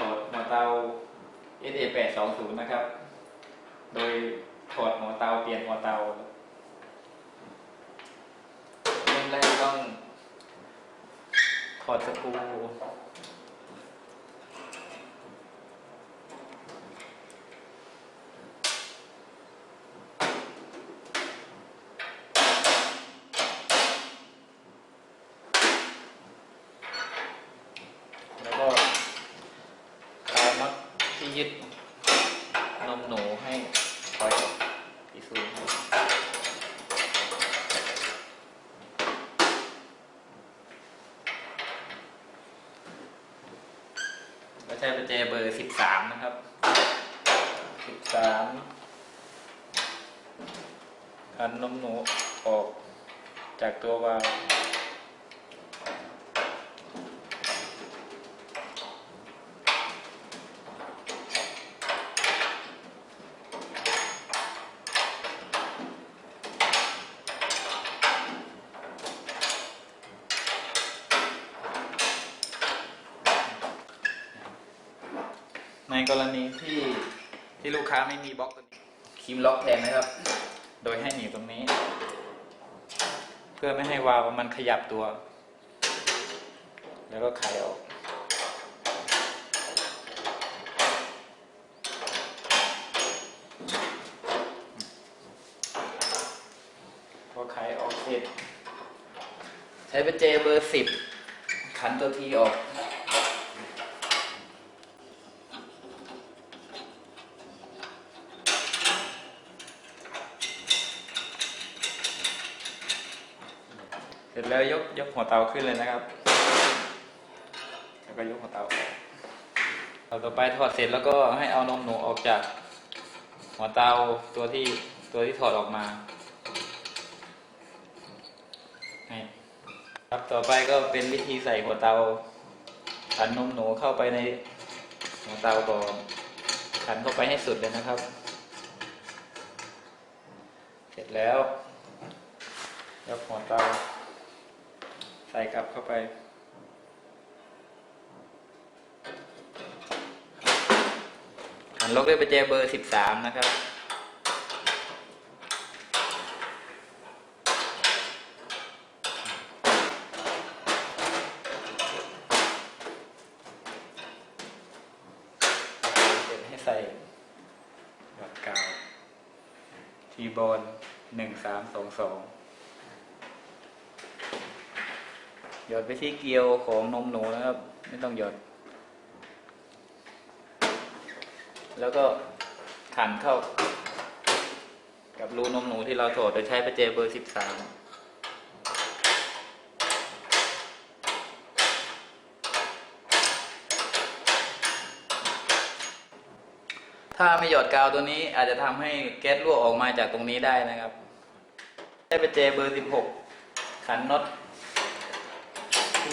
ถอดหัวเตา SA820 นะครับ โดยถอดหัวเตาเปลี่ยนหัวเตาเริ่มแรกต้องถอดสกรูแล้วก็เอาน็อตที่ยึดนมหนูให้ถอยออกที่ศูนย์ ก็ใช้ประแจเบอร์สิบสามนะครับสิบสามอันนมหนูออกจากตัววาล์ว กรณีที่ที่ลูกค้าไม่มีบล็อกตัวนี้คีมล็อกแทนนะครับ โดยให้หนีบตรงนี้ เพื่อไม่ให้วาล์วมันขยับตัว แล้วก็ไขออกพอไขออกเสร็จใช้เป็นเจเบอร์สิบขันตัวทีออก ร็จแล้วยกยกหัวเตาขึ้นเลยนะครับ แล้วก็ยกหัวเตาเอาต่อไปถอดเสร็จแล้วก็ให้เอานมหนูออกจาก หัวเตาตัวที่ตัวที่ถอดออกมาครับต่อไปก็เป็นวิธีใส่หัวเตาขันนมหนูเข้าไปในหัวเตาก่อนขันเข้าไปให้สุดเลยนะครับ เสร็จแล้วยกหัวเตา ใส่กลับเข้าไป หันล็อกด้วยประแจเบอร์สิบสามนะครับเสร็จให้ใส่หลอดกาวทีบอลหนึ่งสามสองสอง ห ยอดไปที่เกลียวของนมหนูนะครับ ไม่ต้องหยอด แล้วก็ขันเข้า กับรูนมหนูที่เราถอดโดยใช้ประแจเบอร์สิบสามถ้าไม่หยอดกาวตัวนี้อาจจะทำให้แก๊สรั่วออกมาจากตรงนี้ได้นะครับใช้ประแจเบอร์สิบหกขันน็อต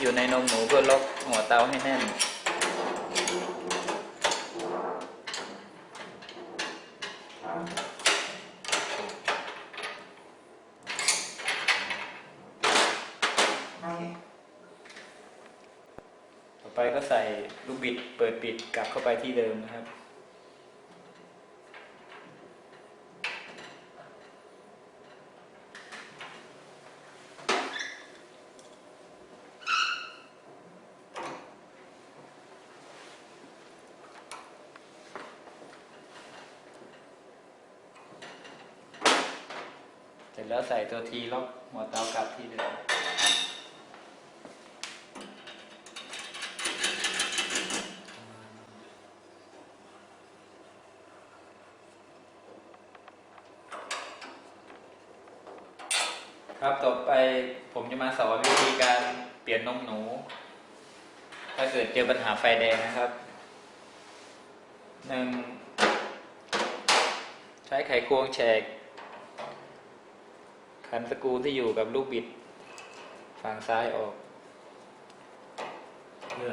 อยู่ในนมหนูเพื่อล็อกหัวเตาให้แน่น ต่อไปก็ใส่ลูกบิดเปิดปิดกลับเข้าไปที่เดิมนะครับ แล้วใส่ตัวทีล็อกหัวเตากลับที่เดิมครับต่อไปผมจะมาสอนวิธีการเปลี่ยนนมหนู ถ้าเกิดเจอปัญหาไฟแดงนะครับหนึ่งใช้ไขควงแฉก ขันสกรูที่อยู่กับลูกบิด ฝั่งซ้ายออก เพื่อ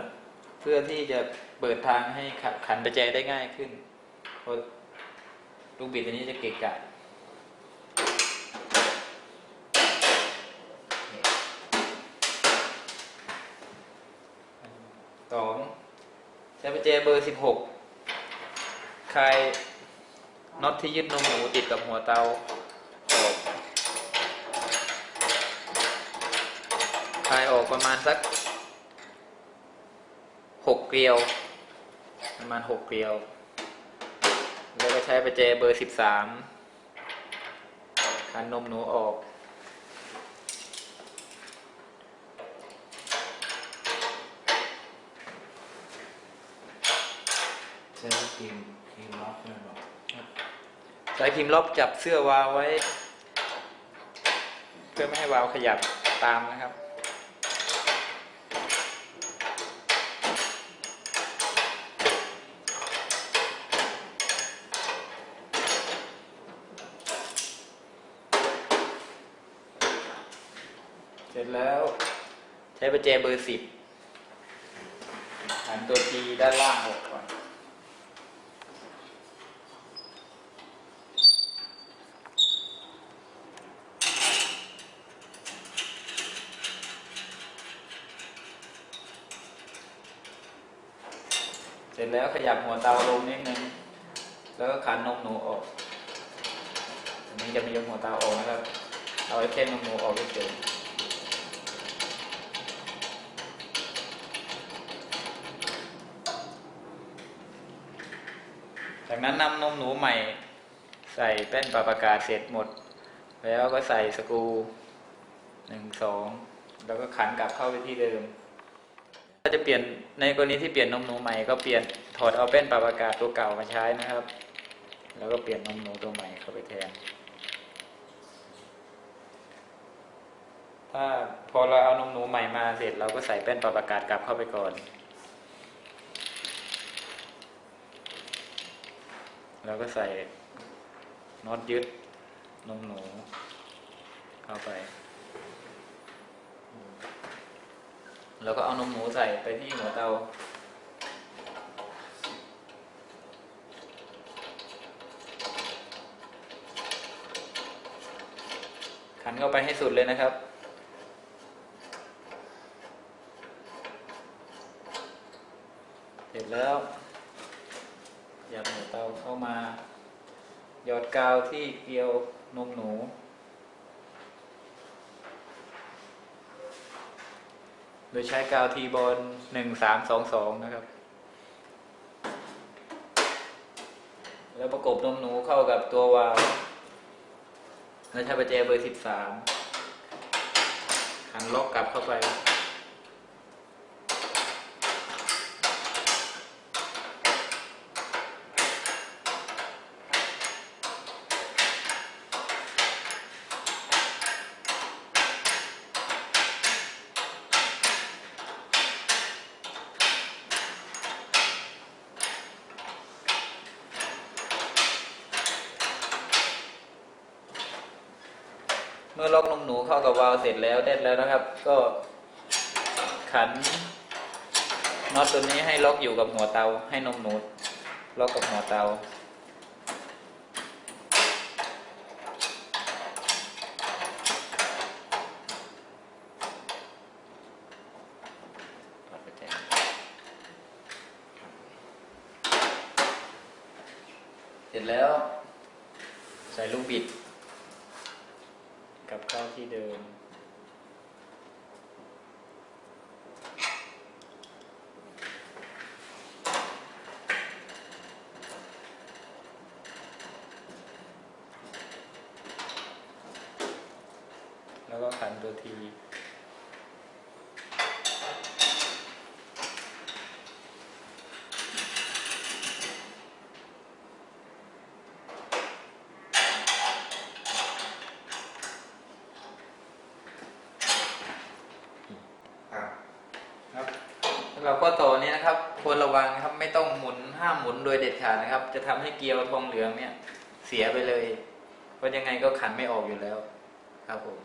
เพื่อที่จะเปิดทางให้ขันขันประแจได้ง่ายขึ้นเพราะลูกบิดตัวนี้จะเกะกะสองใช้ประแจเบอร์สิบหกคลายน็อตที่ยึดนมหมูติดกับหัวเตาออก คลายออกประมาณสักหกเกลียว ประมาณหกเกลียว แล้วก็ใช้ประแจเบอร์สิบสามคันนมหนูออกใช้ครีมครีมล็อกเลยบอกใช้พิมพ์ลบจับเสื้อวาวไว้ เพื่อไม่ให้วาวขยับตามนะครับ จแล้ว ใช้ประแจเบอร์สิบหันตัวทีด้านล่างออกก่อน เสร็จแล้วขยับหัวเตาลงนิดนึง แล้วก็ขันนมหนูออก อันนี้จะไม่ยกหัวเตาออกนะครับ เอาไว้แค่นมหนูออกเฉยๆ จากนั้นนำนมหนูใหม่ ใส่แป้นปรับอากาศเสร็จหมด แล้วก็ใส่สกูหนึ่งสองแล้วก็ขันกลับเข้าไปที่เดิม ถ้าจะเปลี่ยนในกรณีที่เปลี่ยนนมหนูใหม่ก็เปลี่ยนถอดเอาแป้นปรับอากาศตัวเก่ามาใช้นะครับ แล้วก็เปลี่ยนนมหนูตัวใหม่เข้าไปแทน ถ้าพอเราเอานมหนูใหม่มาเสร็จเราก็ใส่แป้นปรับอากาศกลับเข้าไปก่อน แล้วก็ใส่น็อตยึดนมหนูเข้าไป แล้วก็เอานมหมูใส่ไปที่หัวเตาขันเข้าไปให้สุดเลยนะครับเสร็จแล้ว หยัดหัวเตาเข้ามา หยอดกาวที่เกลียวนมหนู โดยใช้กาวทีบอลหนึ่งสามสองสองนะครับ แล้วประกบนมหนูเข้ากับตัววาล์วแล้วใช้ประแจเบอร์สิบสามหันล็อกกลับเข้าไป เมื่อล็อกนมหนูเข้ากับวาล์วเสร็จแล้วเด็ดแล้วนะครับ ก็ขันน็อตตัวนี้ให้ล็อกอยู่กับหัวเตา ให้นมหนูล็อกกับหัวเตา เสร็จแล้ว ใส่ลูกบิด ที่เดิม แล้วก็ขันตัวที ครับ ครับสำหรับข้อต่อนี้นะครับ ควรระวังนะครับ ไม่ต้องหมุนห้ามหมุน โดยเด็ดขาดนะครับ จะทำให้เกลียวทองเหลืองเนี่ย เสียไปเลย เพราะยังไงก็ขันไม่ออกอยู่แล้ว ครับผม